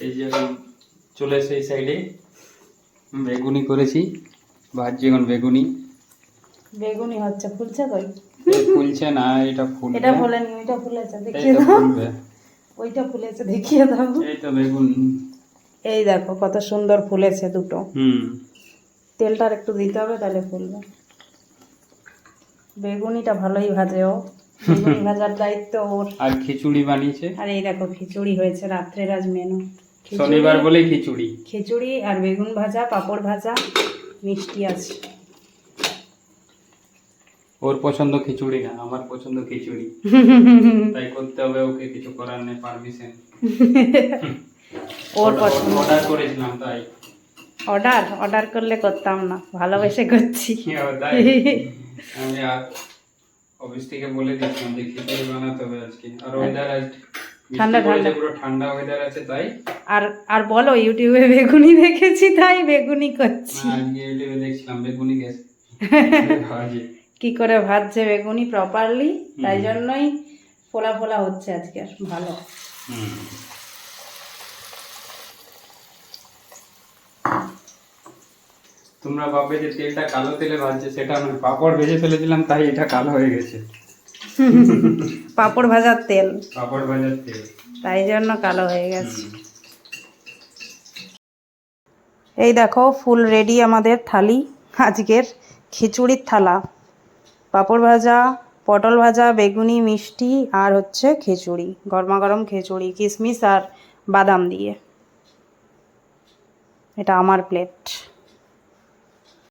এই যে চলে এসে এই সাইডে বেগুনি করেছি ভাজছি এখন বেগুনি। বেগুনি হচ্ছে ফুলছে কই? ফুলছে না এটা ফুলবে। এটা ফুলেনি ওইটা ফুলেছে দেখিয়ে দাও। ওইটা ফুলেছে দেখিয়ে দাও। এই তো বেগুন। এই দেখো কত সুন্দর ফুলেছে দুটো। হুম। তেলটা আর একটু দিতে হবে তাহলে ফুলবে। বেগুনিটা ভালোই ভাজে ও। বেগুনি ভাজার দায়িত্ব ওর। আর খিচুড়ি বানিয়েছে? আর এই দেখো খিচুড়ি হয়েছে রাত্রের আজ মেনু শনিবার বলে খিচুড়ি। খিচুড়ি আর বেগুন ভাজা পাঁপড় ভাজা মিষ্টি আছে। ওর পছন্দ খিচুড়ি না আমার পছন্দ খিচুড়ি। তাই করতে হবে ওকে কিছু করার নেই পারমিশন ওর পছন্দ। অর্ডার করেছিলাম তাই। অর্ডার অর্ডার করলে করতাম না ভালোবেসে করছি। আমি অফিস থেকে বলে দিয়েছিলাম যে খিচুড়ি বানাতে হবে আজকে। আর ওয়েদার আজ বৃষ্টি ঠান্ডা, ঠান্ডা। পুরো ঠান্ডা ওয়েদার আছে তাই? আর আর বলো ইউটিউবে বেগুনি দেখেছি তাই বেগুনি করছি। ইউটিউবে দেখছিলাম বেগুনি গেছে। কি করে ভাজছে বেগুনি প্রপারলি তাই জন্যই ফোলা ফোলা হচ্ছে আজকে ভালো। তোমরা ভাববে যে তেলটা কালো তেলে ভাজছে সেটা আমি পাপড় ভেজে ফেলেছিলাম তাই এটা কালো হয়ে গেছে। পাঁপড় ভাজার তেল। পাপড় ভাজার তেল। তাই জন্য কালো হয়ে গেছে। এই দেখো ফুল রেডি আমাদের থালি। আজকের খিচুড়ির থালা। পাঁপড় ভাজা পটল ভাজা বেগুনি মিষ্টি আর হচ্ছে খিচুড়ি। গরমা গরম খিচুড়ি কিশমিশ আর বাদাম দিয়ে। এটা আমার প্লেট